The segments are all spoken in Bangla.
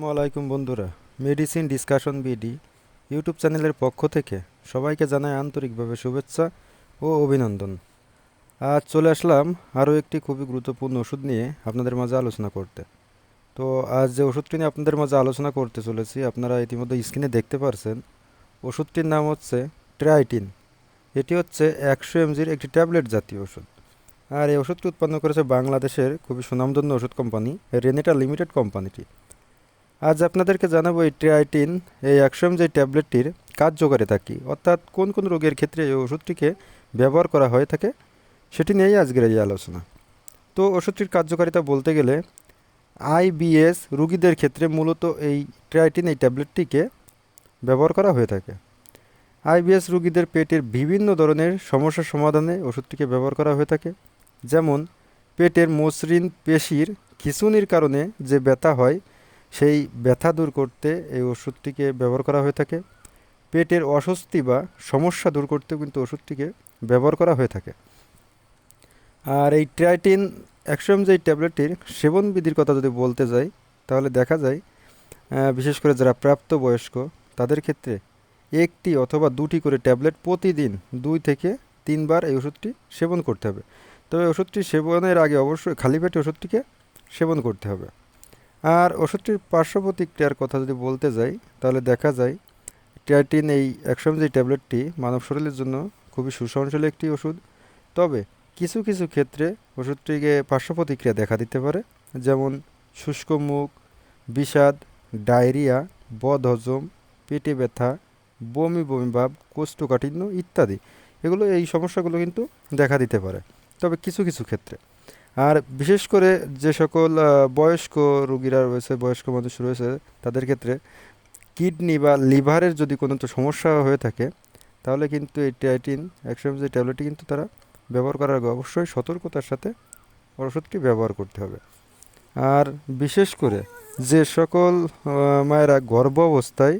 আসসালামাইকুম বন্ধুরা মেডিসিন ডিসকাশন বিডি ইউটিউব চ্যানেলের পক্ষ থেকে সবাইকে জানাই আন্তরিকভাবে শুভেচ্ছা ও অভিনন্দন। আজ চলে আসলাম আরও একটি খুবই গুরুত্বপূর্ণ ওষুধ নিয়ে আপনাদের মাঝে আলোচনা করতে। তো আজ যে ওষুধটি নিয়ে আপনাদের মাঝে আলোচনা করতে চলেছি, আপনারা ইতিমধ্যে স্ক্রিনে দেখতে পারছেন, ওষুধটির নাম হচ্ছে ট্রাইটিন এটি হচ্ছে একশো এমজির একটি ট্যাবলেট জাতীয় ওষুধ। আর এই ওষুধটি উৎপন্ন করেছে বাংলাদেশের খুবই সুনামধন্য ওষুধ কোম্পানি রেনেটা লিমিটেড কোম্পানিটি। আজ আপনাদেরকে জানাব এই ট্রাইটিন এই একশোম যে ট্যাবলেটটির কার্যকারিতা কী? অর্থাৎ কোন কোন রোগের ক্ষেত্রে এই ওষুধটিকে ব্যবহার করা হয়ে থাকে, সেটি নিয়েই আজকের এই আলোচনা। তো ওষুধটির কার্যকারিতা বলতে গেলে আইবিএস রুগীদের ক্ষেত্রে মূলত এই ট্রাইটিন এই ট্যাবলেটটিকে ব্যবহার করা হয়ে থাকে। আইবিএস রুগীদের পেটের বিভিন্ন ধরনের সমস্যা সমাধানে ওষুধটিকে ব্যবহার করা হয়ে থাকে। যেমন, পেটের মসৃণ পেশির খিঁচুনির কারণে যে ব্যথা হয় সেই ব্যথা দূর করতে এই ওষুধটিকে ব্যবহার করা হয়ে থাকে। পেটের অস্বস্তি বা সমস্যা দূর করতেও কিন্তু ওষুধটিকে ব্যবহার করা হয়ে থাকে। আর এই ট্রাইটিন একশো যে ট্যাবলেটটির সেবন বিধির কথা যদি বলতে যাই, তাহলে দেখা যায় বিশেষ করে যারা প্রাপ্তবয়স্ক, তাদের ক্ষেত্রে একটি অথবা দুটি করে ট্যাবলেট প্রতিদিন দুই থেকে তিনবার এই ওষুধটি সেবন করতে হবে। তবে ওষুধটি সেবনের আগে অবশ্যই খালি পেটে ওষুধটিকে সেবন করতে হবে। আর ওষুধটির পার্শ্ব প্রতিক্রিয়ার কথা যদি বলতে যাই, তাহলে দেখা যায় ট্যাটিন এই একশো যে ট্যাবলেটটি মানব শরীরের জন্য খুবই সুসহনশীল একটি ওষুধ। তবে কিছু কিছু ক্ষেত্রে ওষুধটিকে পার্শ্ব প্রতিক্রিয়া দেখা দিতে পারে, যেমন শুষ্ক মুখ, বিষাদ, ডায়রিয়া বদহজম পেটে ব্যথা, বমি বমি ভাব, কোষ্ঠকাঠিন্য ইত্যাদি। এগুলো এই সমস্যাগুলো কিন্তু দেখা দিতে পারে। তবে কিছু কিছু ক্ষেত্রে আর বিশেষ করে যে সকল বয়স্ক রুগীরা রয়েছে, বয়স্ক মানুষ রয়েছে, তাদের ক্ষেত্রে কিডনি বা লিভারের যদি কোনো সমস্যা হয়ে থাকে, তাহলে কিন্তু এই টাইটিন একশো যে ট্যাবলেটটি কিন্তু তারা ব্যবহার করার আগে অবশ্যই সতর্কতার সাথে ওষুধটি ব্যবহার করতে হবে। আর বিশেষ করে যে সকল মায়েরা গর্ভ অবস্থায়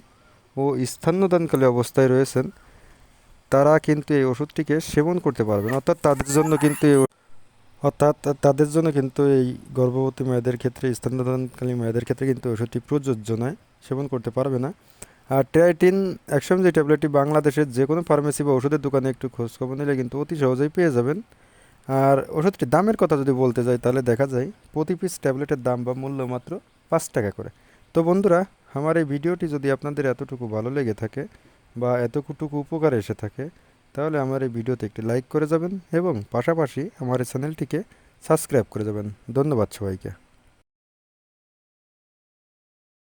ও স্তন্যদানকালী অবস্থায় রয়েছেন, তারা কিন্তু এই ওষুধটিকে সেবন করতে পারবেন। অর্থাৎ তাদের জন্য কিন্তু এই অর্থাৎ তাদের জন্য কিন্তু এই গর্ভবতী মেয়েদের ক্ষেত্রে স্তন্যদানকালী মেয়েদের ক্ষেত্রে কিন্তু ওষুধটি প্রযোজ্য নয়, সেবন করতে পারবে না। আর ট্রাইটিন একশো যে ট্যাবলেটটি বাংলাদেশের যে কোনো ফার্মেসি বা ওষুধের দোকানে একটু খোঁজখবর নিলে কিন্তু অতি সহজেই পেয়ে যাবেন। আর ওষুধটির দামের কথা যদি বলতে যাই, তাহলে দেখা যায় প্রতি পিস ট্যাবলেটের দাম বা মূল্য মাত্র পাঁচ টাকা করে। তো বন্ধুরা, আমার এই ভিডিওটি যদি আপনাদের এতটুকু ভালো লেগে থাকে বা এতটুকু উপকার এসে থাকে তাহলে আমার এই ভিডিওতে একটি লাইক করে যাবেন এবং পাশাপাশি আমার এই চ্যানেলটিকে সাবস্ক্রাইব করে যাবেন। ধন্যবাদ সবাইকে।